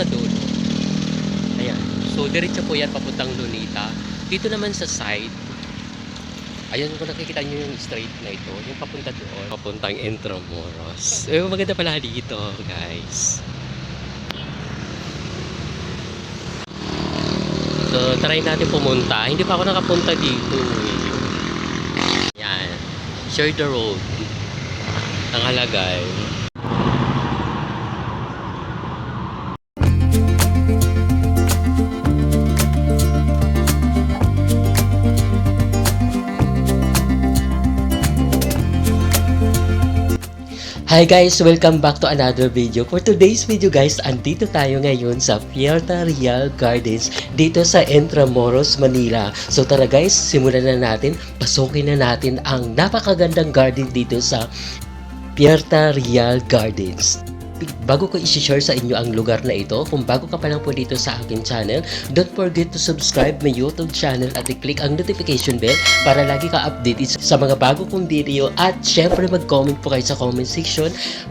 sa dulo. Ayan. So, diretso po yan papuntang Lunita. Dito naman sa side, Ayan kung nakikita nyo yung straight na ito, yung papunta doon, papuntang Intramuros. Eh, maganda pala dito, guys. So, try natin pumunta. Hindi pa ako nakapunta dito eh. Yan. Share the road. Nangalagay. Hi guys! Welcome back to another video. For today's video guys, andito tayo ngayon sa Puerta Real Gardens dito sa Intramuros, Manila. So tara guys, simulan na natin. Pasukin na natin ang napakagandang garden dito sa Puerta Real Gardens. Bago ko isi-share sa inyo ang lugar na ito, kung bago ka pa lang po dito sa akin channel, don't forget to subscribe my YouTube channel at i-click ang notification bell para lagi ka updated sa mga bago kong video at syempre mag-comment po kayo sa comment section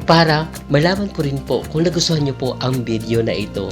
para malaman ko rin po kung nagustuhan nyo po ang video na ito.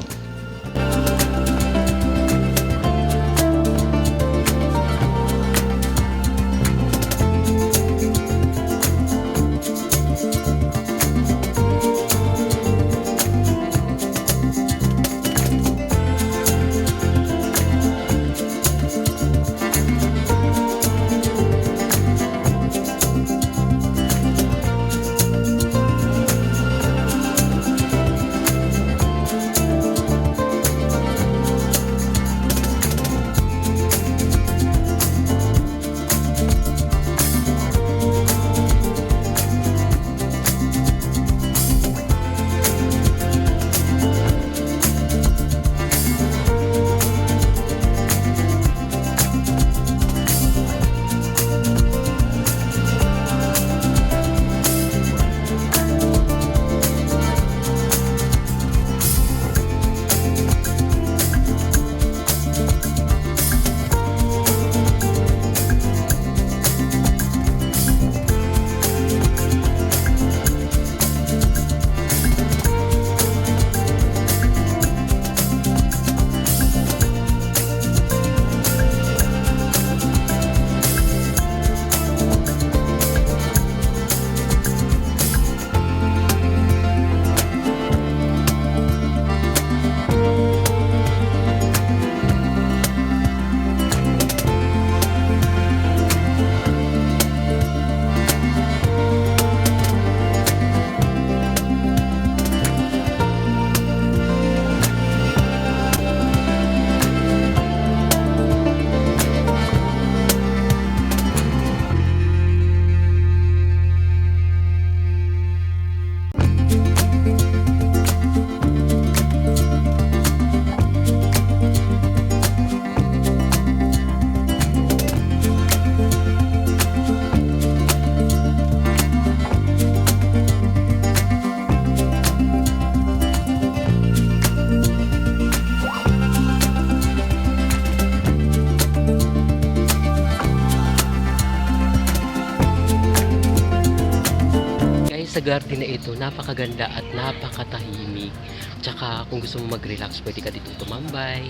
Guys, sa garden na ito, napakaganda at napakatahimik. Tsaka kung gusto mo mag-relax, pwede ka dito tumambay.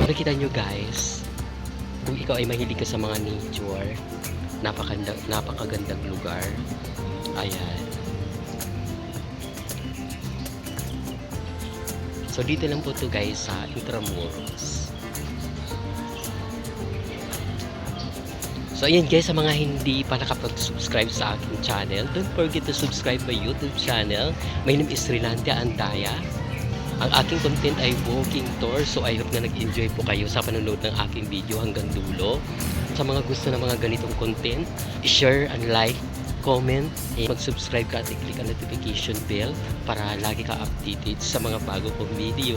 Makikita nyo guys, kung ikaw ay mahilig ka sa mga nature, napakaganda, napakagandang lugar. Ayan. So dito lang po to guys sa Intramuros. So ayan guys sa mga hindi pa nakapag-subscribe sa aking channel, don't forget to subscribe my YouTube channel. My name is Rilante Andaya. Ang aking content ay walking tour so I hope na nag-enjoy po kayo sa panonood ng aking video hanggang dulo. Sa mga gusto ng mga ganitong content, share and like, comment, eh, mag-subscribe ka at i-click ang notification bell para lagi ka updated sa mga bago kong video.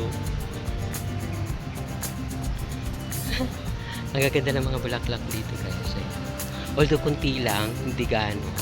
Ang gaganda ng mga bulaklak dito guys. eh. Although kunti lang, hindi gaano.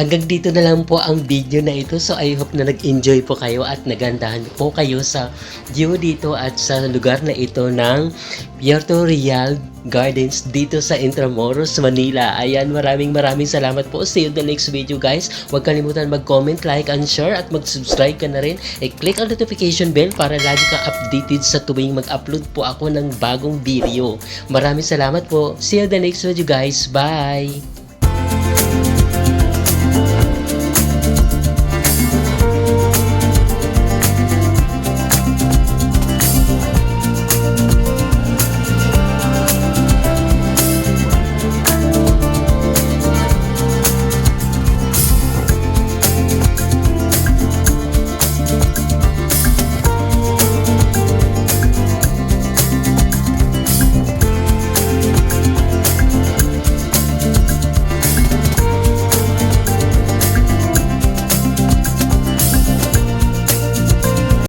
Hanggang dito na lang po ang video na ito. So I hope na nag-enjoy po kayo at nagandahan po kayo sa view dito at sa lugar na ito ng Puerto Real Gardens dito sa Intramuros, Manila. Ayan, maraming maraming salamat po. See you the next video guys. Huwag kalimutan mag-comment, like, and share at mag-subscribe ka na rin. I-click ang notification bell para lagi ka updated sa tuwing mag-upload po ako ng bagong video. Maraming salamat po. See you the next video guys. Bye!